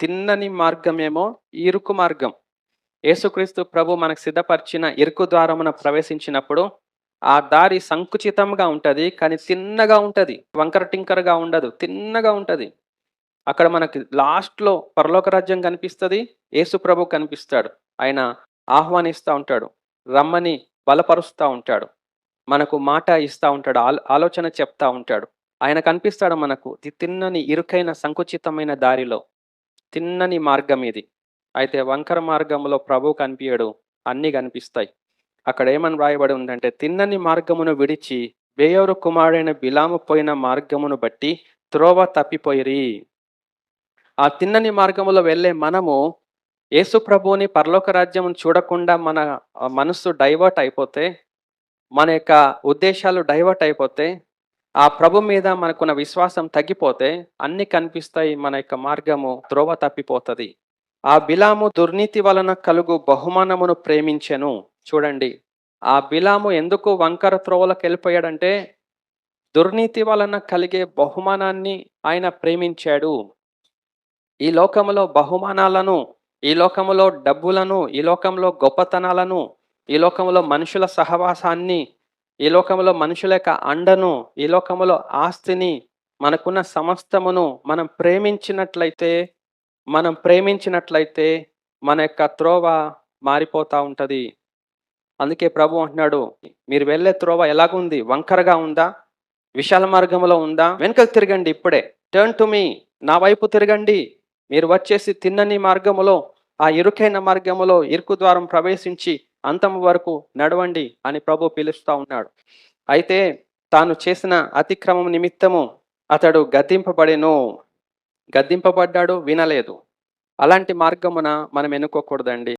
తిన్నని మార్గమేమో ఇరుకు మార్గం. యేసుక్రీస్తు ప్రభు మనకు సిద్ధపరిచిన ఇరుకు ద్వారమున ప్రవేశించినప్పుడు ఆ దారి సంకుచితంగా ఉంటుంది కానీ తిన్నగా ఉంటుంది వంకర టింకరగా ఉండదు తిన్నగా ఉంటుంది. అక్కడ మనకి లాస్ట్లో పరలోక రాజ్యం కనిపిస్తుంది యేసు ప్రభు కనిపిస్తాడు. ఆయన ఆహ్వానిస్తూ ఉంటాడు రమ్మని బలపరుస్తూ ఉంటాడు మనకు మాట ఇస్తూ ఉంటాడు ఆలో- ఆలోచన చెప్తా ఉంటాడు. ఆయన కనిపిస్తాడు మనకు తిన్నని ఇరుకైన సంకుచితమైన దారిలో. తిన్నని మార్గం ఇది. అయితే వంకర మార్గంలో ప్రభు కనిపించడు అన్నీ కనిపిస్తాయి. అక్కడ ఏమని రాయబడి ఉందంటే తిన్నని మార్గమును విడిచి బేయోరు కుమారుడైన బిలాము పోయిన మార్గమును బట్టి త్రోవ తప్పిపోయిరి. ఆ తిన్నని మార్గములో వెళ్ళే మనము యేసు ప్రభువుని పరలోక రాజ్యం చూడకుండా మన మనస్సు డైవర్ట్ అయిపోతే మన యొక్క ఉద్దేశాలు డైవర్ట్ అయిపోతే ఆ ప్రభు మీద మనకున్న విశ్వాసం తగ్గిపోతే అన్ని కనిపిస్తాయి మన యొక్క మార్గము త్రోవ తప్పిపోతుంది. ఆ బిలాము దుర్నీతి వలన కలుగు బహుమానమును ప్రేమించెను. చూడండి. ఆ బిలాము ఎందుకు వంకర త్రోవలకు వెళ్ళిపోయాడంటే దుర్నీతి వలన కలిగే బహుమానాన్ని ఆయన ప్రేమించాడు. ఈ లోకములో బహుమానాలను ఈ లోకములో డబ్బులను ఈ లోకంలో గొప్పతనాలను ఈ లోకంలో మనుషుల సహవాసాన్ని ఈ లోకంలో మనుషుల యొక్క అండను ఈ లోకములో ఆస్తిని మనకున్న సమస్తమును మనం ప్రేమించినట్లయితే మనం ప్రేమించినట్లయితే మన యొక్క త్రోవ మారిపోతూ ఉంటుంది. అందుకే ప్రభు అంటున్నాడు మీరు వెళ్ళే త్రోవ ఎలాగుంది? వంకరగా ఉందా? విశాల మార్గంలో ఉందా? వెనుకకు తిరగండి ఇప్పుడే. టర్న్ టు మీ నా వైపు తిరగండి. మీరు వచ్చేసి తిన్నని మార్గములో ఆ ఇరుకైన మార్గములో ఇరుకు ద్వారం ప్రవేశించి అంతము వరకు నడవండి అని ప్రభు పిలుస్తా ఉన్నాడు. అయితే తాను చేసిన అతిక్రమం నిమిత్తము అతడు గద్దింపబడేను. గద్దింపబడ్డాడు వినలేదు. అలాంటి మార్గమున మనం ఎన్నుకోకూడదండి.